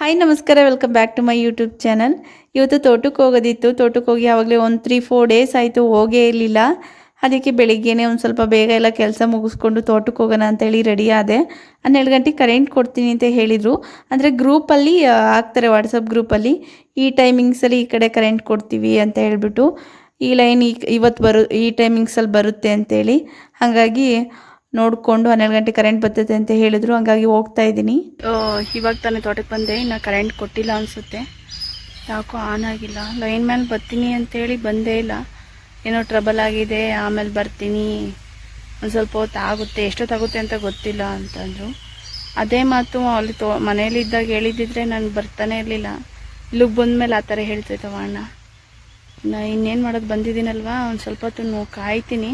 Hi ನಮಸ್ಕಾರ. Welcome back to my YouTube channel ಇವತ್ತು ತೋಟಕ್ಕೆ ಹೋಗೋದಿತ್ತು. ತೋಟಕ್ಕೆ ಹೋಗಿ ಆವಾಗಲೇ ಒಂದು ತ್ರೀ ಫೋರ್ ಡೇಸ್ ಆಯಿತು, ಹೋಗೇ ಇರಲಿಲ್ಲ. ಅದಕ್ಕೆ ಬೆಳಿಗ್ಗೆನೇ ಒಂದು ಸ್ವಲ್ಪ ಬೇಗ ಎಲ್ಲ ಕೆಲಸ ಮುಗಿಸ್ಕೊಂಡು ತೋಟಕ್ಕೆ ಹೋಗೋಣ ಅಂತೇಳಿ ರೆಡಿ ಆದೆ. ಹನ್ನೆರಡು ಗಂಟೆಗೆ ಕರೆಂಟ್ ಕೊಡ್ತೀನಿ ಅಂತ ಹೇಳಿದರು. ಅಂದರೆ ಗ್ರೂಪಲ್ಲಿ ಹಾಕ್ತಾರೆ ವಾಟ್ಸಪ್ ಗ್ರೂಪಲ್ಲಿ ಈ ಟೈಮಿಂಗ್ಸಲ್ಲಿ ಈ ಕಡೆ ಕರೆಂಟ್ ಕೊಡ್ತೀವಿ ಅಂತ ಹೇಳಿಬಿಟ್ಟು, ಈ ಲೈನ್ ಈ, ಇವತ್ತು ಬರು, ಈ ಟೈಮಿಂಗ್ಸಲ್ಲಿ ಬರುತ್ತೆ ಅಂತೇಳಿ ಹಾಗಾಗಿ ನೋಡಿಕೊಂಡು ಹನ್ನೆರಡು ಗಂಟೆ ಕರೆಂಟ್ ಬರ್ತೈತೆ ಅಂತ ಹೇಳಿದ್ರು. ಹಂಗಾಗಿ ಹೋಗ್ತಾ ಇದ್ದೀನಿ. ಇವಾಗ ತಾನೇ ತೋಟಕ್ಕೆ ಬಂದೆ. ಇನ್ನು ಕರೆಂಟ್ ಕೊಟ್ಟಿಲ್ಲ ಅನಿಸುತ್ತೆ. ಯಾಕೋ ಆನ್ ಆಗಿಲ್ಲ. ಲೈನ್ ಮೇಲೆ ಬರ್ತೀನಿ ಅಂತೇಳಿ ಬಂದೇ ಇಲ್ಲ. ಏನೋ ಟ್ರಬಲ್ ಆಗಿದೆ. ಆಮೇಲೆ ಬರ್ತೀನಿ. ಒಂದು ಸ್ವಲ್ಪ ಹೊತ್ತು ಆಗುತ್ತೆ. ಎಷ್ಟೊತ್ತಾಗುತ್ತೆ ಅಂತ ಗೊತ್ತಿಲ್ಲ ಅಂತಂದರು. ಅದೇ ಮಾತು ಅಲ್ಲಿ ತೋ ಮನೇಲಿದ್ದಾಗ ಹೇಳಿದ್ದಿದ್ರೆ ನಾನು ಬರ್ತಾನೆ ಇರಲಿಲ್ಲ. ಇಲ್ಲಿಗೆ ಬಂದಮೇಲೆ ಆ ಥರ ಹೇಳ್ತೈತವ ಅಣ್ಣ ನಾ ಇನ್ನೇನು ಮಾಡೋದು ಬಂದಿದ್ದೀನಲ್ವಾ? ಒಂದು ಸ್ವಲ್ಪ ಹೊತ್ತು ಕಾಯ್ತೀನಿ.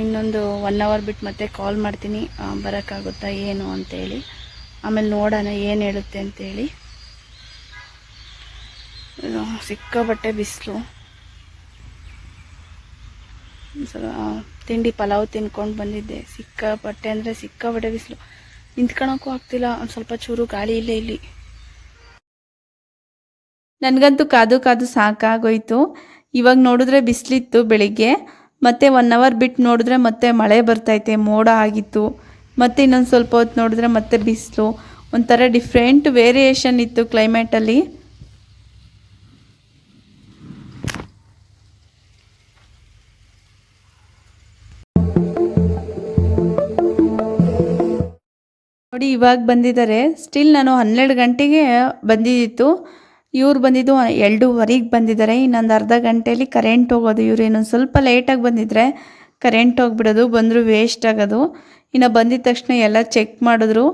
ಇನ್ನೊಂದು ಒನ್ ಅವರ್ ಬಿಟ್ಟು ಮತ್ತೆ ಕಾಲ್ ಮಾಡ್ತೀನಿ. ಬರೋಕ್ಕಾಗುತ್ತಾ ಏನು ಅಂತೇಳಿ. ಆಮೇಲೆ ನೋಡೋಣ ಏನು ಹೇಳುತ್ತೆ ಅಂತೇಳಿ. ಸಿಕ್ಕಾಬಟ್ಟೆ ಬಿಸಿಲು. ಸಲ ತಿಂಡಿ ಪಲಾವ್ ತಿನ್ಕೊಂಡು ಬಂದಿದ್ದೆ. ಸಿಕ್ಕಾಪಟ್ಟೆ ಅಂದರೆ ಸಿಕ್ಕಾಪಟ್ಟೆ ಬಿಸಿಲು. ನಿಂತ್ಕೊಳಕ್ಕೂ ಆಗ್ತಿಲ್ಲ. ಒಂದು ಸ್ವಲ್ಪ ಚೂರು ಗಾಳಿ ಇಲ್ಲೇ ಇಲ್ಲಿ. ನನಗಂತೂ ಕಾದು ಕಾದು ಸಾಕಾಗೋಯ್ತು. ಇವಾಗ ನೋಡಿದ್ರೆ ಬಿಸಿಲಿತ್ತು ಬೆಳಿಗ್ಗೆ. ಮತ್ತೆ ಒನ್ ಅವರ್ ಬಿಟ್ಟು ನೋಡಿದ್ರೆ ಮತ್ತೆ ಮಳೆ ಬರ್ತೈತೆ, ಮೋಡ ಆಗಿತ್ತು. ಮತ್ತೆ ಇನ್ನೊಂದು ಸ್ವಲ್ಪ ಹೊತ್ತು ನೋಡಿದ್ರೆ ಮತ್ತೆ ಬಿಸಿಲು. ಒಂಥರ ಡಿಫ್ರೆಂಟ್ ವೇರಿಯೇಷನ್ ಇತ್ತು ಕ್ಲೈಮೇಟಲ್ಲಿ ನೋಡಿ ಇವಾಗ ಬಂದಿದ್ದಾರೆ. ಸ್ಟಿಲ್ ನಾನು ಹನ್ನೆರಡು ಗಂಟೆಗೆ ಬಂದಿದ್ದಿತ್ತು ಇವ್ರು ಬಂದಿದ್ದು ಎರಡೂವರೆಗೆ ಬಂದಿದ್ದಾರೆ. ಇನ್ನೊಂದು ಅರ್ಧ ಗಂಟೆಯಲ್ಲಿ ಕರೆಂಟ್ ಹೋಗೋದು. ಇವ್ರು ಇನ್ನೊಂದು ಸ್ವಲ್ಪ ಲೇಟಾಗಿ ಬಂದಿದ್ರೆ ಕರೆಂಟ್ ಹೋಗ್ಬಿಡೋದು. ಬಂದರೂ ವೇಸ್ಟ್ ಆಗೋದು. ಇನ್ನು ಬಂದಿದ ತಕ್ಷಣ ಎಲ್ಲ ಚೆಕ್ ಮಾಡಿದ್ರು.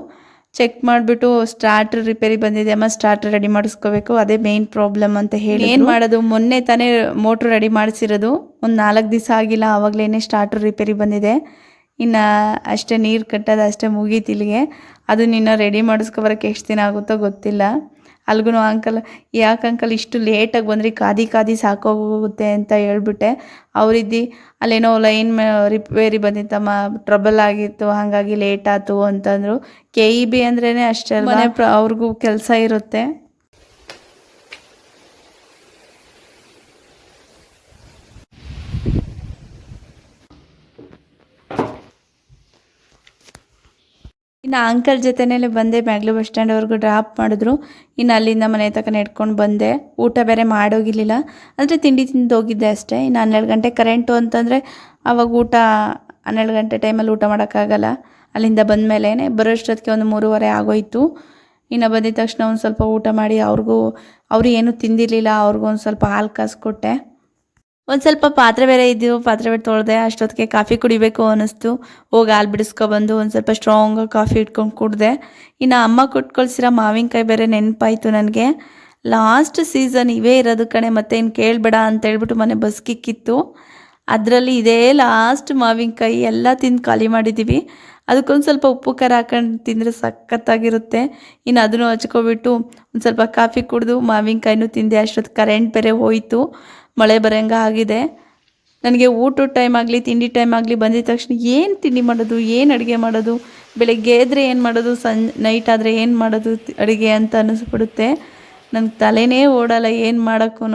ಚೆಕ್ ಮಾಡಿಬಿಟ್ಟು ಸ್ಟಾರ್ಟರ್ ರಿಪೇರಿ ಬಂದಿದೆ. ಅಮ್ಮ ಸ್ಟಾರ್ಟರ್ ರೆಡಿ ಮಾಡಿಸ್ಕೋಬೇಕು. ಅದೇ ಮೇನ್ ಪ್ರಾಬ್ಲಮ್ ಅಂತ ಹೇಳಿ ಏನು ಮಾಡೋದು? ಮೊನ್ನೆ ತಾನೇ ಮೋಟ್ರ್ ರೆಡಿ ಮಾಡಿಸಿರೋದು. ಒಂದು ನಾಲ್ಕು ದಿವಸ ಆಗಿಲ್ಲ. ಆವಾಗಲೇ ಸ್ಟಾರ್ಟರ್ ರಿಪೇರಿ ಬಂದಿದೆ. ಇನ್ನು ಅಷ್ಟೇ ನೀರು ಕಟ್ಟೋದು, ಅಷ್ಟೇ ಮುಗೀತಿಲ್ಲಿಗೆ ಅದು ನಿನ್ನ ರೆಡಿ ಮಾಡಿಸ್ಕೊಬರಕ್ಕೆ ಎಷ್ಟು ದಿನ ಆಗುತ್ತೋ ಗೊತ್ತಿಲ್ಲ. ಅಲ್ಗೂ ಅಂಕಲ್, ಯಾಕೆ ಅಂಕಲ್ ಇಷ್ಟು ಲೇಟಾಗಿ ಬಂದ್ರಿ ಕಾದಿ ಕಾದಿ ಸಾಕೋಗುತ್ತೆ ಅಂತ ಹೇಳ್ಬಿಟ್ಟೆ. ಅವರಿದ್ದು, ಅಲ್ಲೇನೋ ಲೈನ್ ರಿಪೇರಿ ಬಂದಿತ್ತಮ್ಮ, ಟ್ರಬಲ್ ಆಗಿತ್ತು, ಹಾಗಾಗಿ ಲೇಟ್ ಆಯ್ತು ಅಂತಂದರು. ಕೆ ಇ ಬಿ ಅಂದ್ರೇ ಅಷ್ಟೇ ಮನೆ ಅವ್ರಿಗೂ ಕೆಲಸ ಇರುತ್ತೆ. ಇನ್ನು ಅಂಕಲ್ ಜೊತೆನೇ ಬಂದೆ ಬ್ಯಾಂಗ್ಳೂರ್ ಬಸ್ ಸ್ಟ್ಯಾಂಡ್ವರೆಗೂ ಡ್ರಾಪ್ ಮಾಡಿದ್ರು. ಇನ್ನು ಅಲ್ಲಿಂದ ಮನೆ ತನಕ ನೆಡ್ಕೊಂಡು ಬಂದೆ. ಊಟ ಬೇರೆ ಮಾಡೋಗಿರ್ಲಿಲ್ಲ. ಅಂದರೆ ತಿಂಡಿ ತಿಂದು ಹೋಗಿದ್ದೆ ಅಷ್ಟೇ. ಇನ್ನು ಹನ್ನೆರಡು ಗಂಟೆ ಕರೆಂಟು ಅಂತಂದರೆ ಅವಾಗ ಊಟ ಹನ್ನೆರಡು ಗಂಟೆ ಟೈಮಲ್ಲಿ ಊಟ ಮಾಡೋಕ್ಕಾಗಲ್ಲ. ಅಲ್ಲಿಂದ ಬಂದಮೇಲೆ ಬರೋಷ್ಟೊತ್ತಿಗೆ ಒಂದು ಮೂರುವರೆ ಆಗೋಯ್ತು. ಇನ್ನು ಬಂದಿದ ತಕ್ಷಣ ಒಂದು ಸ್ವಲ್ಪ ಊಟ ಮಾಡಿ ಅವ್ರಿಗೂ, ಅವರು ಏನೂ ತಿಂದಿರಲಿಲ್ಲ, ಅವ್ರಿಗೂ ಒಂದು ಸ್ವಲ್ಪ ಹಾಲು ಕಾಸ್ಕೊಟ್ಟೆ ಒಂದು ಸ್ವಲ್ಪ ಪಾತ್ರೆ ಬೇರೆ ಇದ್ದು ಪಾತ್ರೆ ಬೇರೆ ತೊಳೆದೆ, ಅಷ್ಟೊತ್ತಿಗೆ ಕಾಫಿ ಕುಡಿಬೇಕು ಅನ್ನಿಸ್ತು. ಹೋಗಿ ಹಾಲು ಬಿಡಿಸ್ಕೊಬಂದು ಒಂದು ಸ್ವಲ್ಪ ಸ್ಟ್ರಾಂಗ್ ಕಾಫಿ ಇಟ್ಕೊಂಡು ಕುಡಿದೆ. ಇನ್ನು ಅಮ್ಮ ಕುಟ್ಕೊಳ್ಸಿರೋ ಕಳ್ಸಿರೋ ಮಾವಿನಕಾಯಿ ಬೇರೆ ನೆನಪಾಯಿತು ನನಗೆ. ಲಾಸ್ಟ್ ಸೀಸನ್ ಇವೇ ಇರೋದು ಕಣೆ ಮತ್ತೆ ಇನ್ನು ಕೇಳಬೇಡ ಅಂತ ಹೇಳ್ಬಿಟ್ಟು ಮನೆ ಬಸ್ಕಿಕ್ಕಿತ್ತು ಅದರಲ್ಲಿ ಇದೇ ಲಾಸ್ಟ್ ಮಾವಿನಕಾಯಿ ಎಲ್ಲ ತಿಂದು ಖಾಲಿ ಮಾಡಿದ್ದೀವಿ ಅದಕ್ಕೊಂದು ಸ್ವಲ್ಪ ಉಪ್ಪು ಖಾರ ಹಾಕೊಂಡು ತಿಂದರೆ ಸಖತ್ತಾಗಿರುತ್ತೆ. ಇನ್ನು ಅದನ್ನು ಹಚ್ಕೊಬಿಟ್ಟು ಒಂದು ಸ್ವಲ್ಪ ಕಾಫಿ ಕುಡಿದು ಮಾವಿನಕಾಯಿನೂ ತಿಂದೆ, ಅಷ್ಟೊತ್ತು ಕರೆಂಟ್ ಬೇರೆ ಹೋಯಿತು. ಮಳೆ ಬರೋಂಗ ಆಗಿದೆ. ನನಗೆ ಊಟದ ಟೈಮ್ ಆಗಲಿ, ತಿಂಡಿ ಟೈಮ್ ಆಗಲಿ ಬಂದಿದ ತಕ್ಷಣ ಏನು ತಿಂಡಿ ಮಾಡೋದು, ಏನು ಅಡುಗೆ ಮಾಡೋದು, ಬೆಳಗ್ಗೆ ಎದ್ರೆ ಏನು ಮಾಡೋದು ಸನ್ ನೈಟ್ ಆದರೆ ಏನು ಮಾಡೋದು ಅಡುಗೆ ಅಂತ ಅನ್ನಿಸ್ಬಿಡುತ್ತೆ ನನಗೆ ತಲೆನೇ ಓಡಲ್ಲ ಏನು ಮಾಡೋಕ್ಕೂ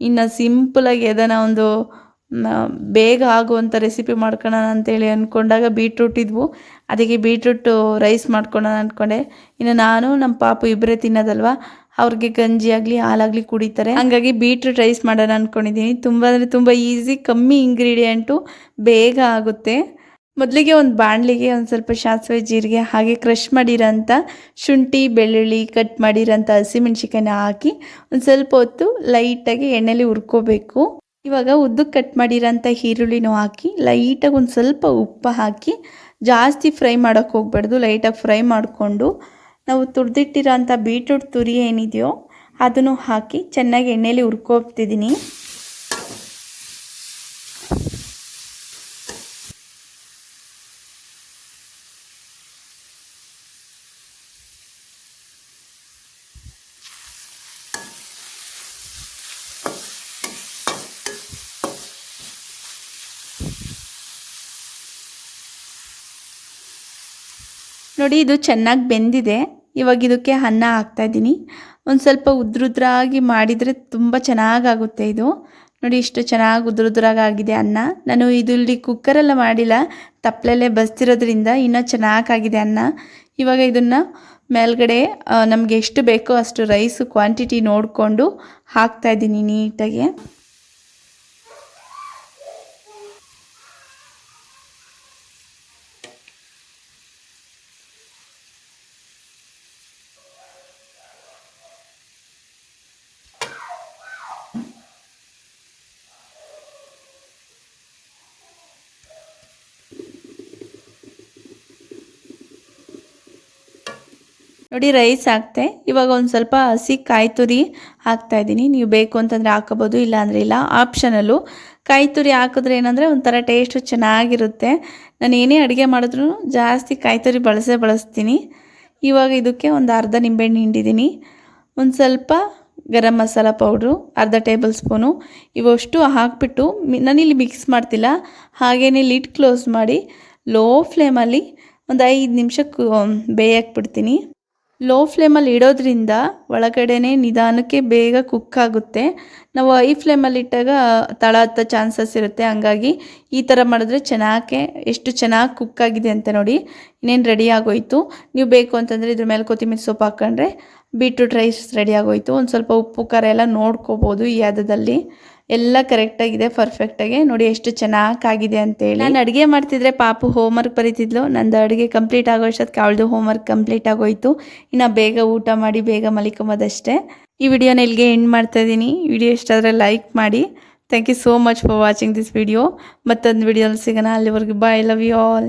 ಇನ್ನು ಸಿಂಪಲಾಗಿ ಎದನ ಒಂದು ಬೇಗ ಆಗುವಂಥ ರೆಸಿಪಿ ಮಾಡ್ಕೊಳ್ಳೋಣ ಅಂತೇಳಿ ಅಂದ್ಕೊಂಡಾಗ ಬೀಟ್ರೂಟ್ ಇದ್ವು. ಅದಕ್ಕೆ ಬೀಟ್ರೂಟು ರೈಸ್ ಮಾಡ್ಕೊಳ್ಳೋಣ ಅಂದ್ಕೊಂಡೆ ಇನ್ನು ನಾನು ನಮ್ಮ ಪಾಪು ಇಬ್ಬರೇ ತಿನ್ನೋದಲ್ವಾ ಅವ್ರಿಗೆ ಗಂಜಿ ಆಗಲಿ, ಹಾಲಾಗಲಿ ಕುಡಿತಾರೆ. ಹಂಗಾಗಿ ಬೀಟ್ರೂಟ್ ರೈಸ್ ಮಾಡೋಣ ಅಂದ್ಕೊಂಡಿದ್ದೀನಿ ತುಂಬ ಅಂದರೆ ತುಂಬ ಈಸಿ, ಕಮ್ಮಿ ಇಂಗ್ರೀಡಿಯೆಂಟು ಬೇಗ ಆಗುತ್ತೆ. ಮೊದಲಿಗೆ ಒಂದು ಬಾಣಲಿಗೆ ಒಂದು ಸ್ವಲ್ಪ ಸಾಸಿವೆ ಜೀರಿಗೆ, ಹಾಗೆ ಕ್ರಷ್ ಮಾಡಿರೋಂಥ ಶುಂಠಿ, ಬೆಳ್ಳುಳ್ಳಿ ಕಟ್ ಮಾಡಿರೋಂಥ ಹಸಿಮೆಣ್ಸಿಕಾಯಿನ ಹಾಕಿ ಒಂದು ಸ್ವಲ್ಪ ಹೊತ್ತು ಲೈಟಾಗಿ ಎಣ್ಣೆಲಿ ಹುರ್ಕೋಬೇಕು. ಇವಾಗ ಉದ್ದಕ್ಕೆ ಕಟ್ ಮಾಡಿರೋಂಥ ಈರುಳ್ಳಿನೂ ಹಾಕಿ ಲೈಟಾಗಿ ಒಂದು ಸ್ವಲ್ಪ ಉಪ್ಪು ಹಾಕಿ ಜಾಸ್ತಿ ಫ್ರೈ ಮಾಡೋಕ್ಕೆ ಹೋಗ್ಬಾರ್ದು. ಲೈಟಾಗಿ ಫ್ರೈ ಮಾಡಿಕೊಂಡು ನಾವು ತುರಿದಿಟ್ಟಿರೋಂಥ ಬೀಟ್ರೂಟ್ ತುರಿ ಏನಿದೆಯೋ ಅದನ್ನು ಹಾಕಿ ಚೆನ್ನಾಗಿ ಎಣ್ಣೆಲಿ ಹುರ್ಕೋತಿದ್ದೀನಿ ನೋಡಿ, ಇದು ಚೆನ್ನಾಗಿ ಬೆಂದಿದೆ. ಇವಾಗ ಇದಕ್ಕೆ ಅನ್ನ ಹಾಕ್ತಾಯಿದ್ದೀನಿ ಒಂದು ಸ್ವಲ್ಪ ಉದ್ರುದ್ರಾಗಿ ಮಾಡಿದರೆ ತುಂಬ ಚೆನ್ನಾಗಾಗುತ್ತೆ ಇದು. ನೋಡಿ, ಇಷ್ಟು ಚೆನ್ನಾಗಿ ಉದ್ರುದ್ರಾಗಿ ಆಗಿದೆ ಅನ್ನ. ನಾನು ಇದು ಇಲ್ಲಿ ಕುಕ್ಕರೆಲ್ಲ ಮಾಡಿಲ್ಲ ತಪ್ಪಲಲ್ಲೇ ಬಸ್ತಿರೋದ್ರಿಂದ ಇನ್ನೂ ಚೆನ್ನಾಗಾಗಿದೆ ಅನ್ನ. ಇವಾಗ ಇದನ್ನು ಮೇಲ್ಗಡೆ ನಮಗೆ ಎಷ್ಟು ಬೇಕೋ ಅಷ್ಟು ರೈಸ್ ಕ್ವಾಂಟಿಟಿ ನೋಡಿಕೊಂಡು ಹಾಕ್ತಾಯಿದ್ದೀನಿ ನೀಟಾಗಿ. ನೋಡಿ ರೈಸ್ ಹಾಕ್ತೆ. ಇವಾಗ ಒಂದು ಸ್ವಲ್ಪ ಹಸಿ ಕಾಯಿ ತುರಿ ಹಾಕ್ತಾ ಇದ್ದೀನಿ. ನೀವು ಬೇಕು ಅಂತಂದರೆ ಹಾಕೋಬೋದು, ಇಲ್ಲ ಅಂದರೆ ಇಲ್ಲ. ಆಪ್ಷನಲ್ಲು ಕಾಯಿ ತುರಿ ಹಾಕಿದ್ರೆ ಏನಂದರೆ ಒಂಥರ ಟೇಸ್ಟು ಚೆನ್ನಾಗಿರುತ್ತೆ. ನಾನು ಏನೇ ಅಡುಗೆ ಮಾಡಿದ್ರೂ ಜಾಸ್ತಿ ಕಾಯಿ ತುರಿ ಬಳಸೇ ಬಳಸ್ತೀನಿ. ಇವಾಗ ಇದಕ್ಕೆ ಒಂದು ಅರ್ಧ ನಿಂಬೆಹಣ್ಣು ಹಿಂಡಿದ್ದೀನಿ. ಒಂದು ಸ್ವಲ್ಪ ಗರಂ ಮಸಾಲ ಪೌಡ್ರು, ಅರ್ಧ ಟೇಬಲ್ ಸ್ಪೂನು. ಇವಷ್ಟು ಹಾಕಿಬಿಟ್ಟು ನಾನಿಲ್ಲಿ ಮಿಕ್ಸ್ ಮಾಡ್ತಿಲ್ಲ. ಹಾಗೇ ಲಿಡ್ ಕ್ಲೋಸ್ ಮಾಡಿ ಲೋ ಫ್ಲೇಮಲ್ಲಿ ಒಂದು ಐದು ನಿಮಿಷಕ್ಕೆ ಬೇಯಕ್ಕೆ ಬಿಡ್ತೀನಿ. ಲೋ ಫ್ಲೇಮಲ್ಲಿ ಇಡೋದ್ರಿಂದ ಒಳಗಡೆ ನಿಧಾನಕ್ಕೆ ಬೇಗ ಕುಕ್ ಆಗುತ್ತೆ. ನಾವು ಐ ಫ್ಲೇಮಲ್ಲಿ ಇಟ್ಟಾಗ ತಳ ಹತ್ತೋ ಚಾನ್ಸಸ್ ಇರುತ್ತೆ. ಹಂಗಾಗಿ ಈ ಥರ ಮಾಡಿದ್ರೆ ಚೆನ್ನಾಗೆ, ಎಷ್ಟು ಚೆನ್ನಾಗಿ ಕುಕ್ ಆಗಿದೆ ಅಂತ ನೋಡಿ. ಇನ್ನೇನು ರೆಡಿ ಆಗೋಯ್ತು. ನೀವು ಬೇಕು ಅಂತಂದರೆ ಇದ್ರ ಮೇಲೆ ಕೊತ್ತಂಬರಿ ಸೊಪ್ಪು ಹಾಕ್ಕೊಂಡ್ರೆ ಬೀಟ್ರೂಟ್ ರೈಸ್ ರೆಡಿ ಆಗೋಯ್ತು. ಒಂದು ಸ್ವಲ್ಪ ಉಪ್ಪು, ಖಾರ ಎಲ್ಲ ನೋಡ್ಕೋಬೋದು ಈ ಹದದಲ್ಲಿ. ಎಲ್ಲ ಕರೆಕ್ಟಾಗಿದೆ ಪರ್ಫೆಕ್ಟಾಗಿ ನೋಡಿ ಎಷ್ಟು ಚೆನ್ನಾಗಾಗಿದೆ ಅಂತೇಳಿ. ನಾನು ಅಡುಗೆ ಮಾಡ್ತಿದ್ರೆ ಪಾಪು ಹೋಮ್ವರ್ಕ್ ಬರೀತಿದ್ಲು. ನಂದು ಅಡುಗೆ ಕಂಪ್ಲೀಟ್ ಆಗೋ ಅಷ್ಟೊತ್ತಿಗೆ ಅವಳದು ಹೋಮ್ವರ್ಕ್ ಕಂಪ್ಲೀಟ್ ಆಗೋಯ್ತು. ಇನ್ನು ಬೇಗ ಊಟ ಮಾಡಿ, ಬೇಗ ಮಲಿಕೊಂಬೋದಷ್ಟೇ. ಈ ವಿಡಿಯೋನ ಇಲ್ಲಿಗೆ ಎಂಡ್ ಮಾಡ್ತಾ ಇದ್ದೀನಿ. ವಿಡಿಯೋ ಇಷ್ಟ ಆದರೆ ಲೈಕ್ ಮಾಡಿ. Thank you so much for watching this video ಮತ್ತೊಂದು ವಿಡಿಯೋಲಿ ಸಿಗೋಣ. ಅಲ್ಲಿವರೆಗೂ ಬಾಯ್ ಲವ್ ಯು ಆಲ್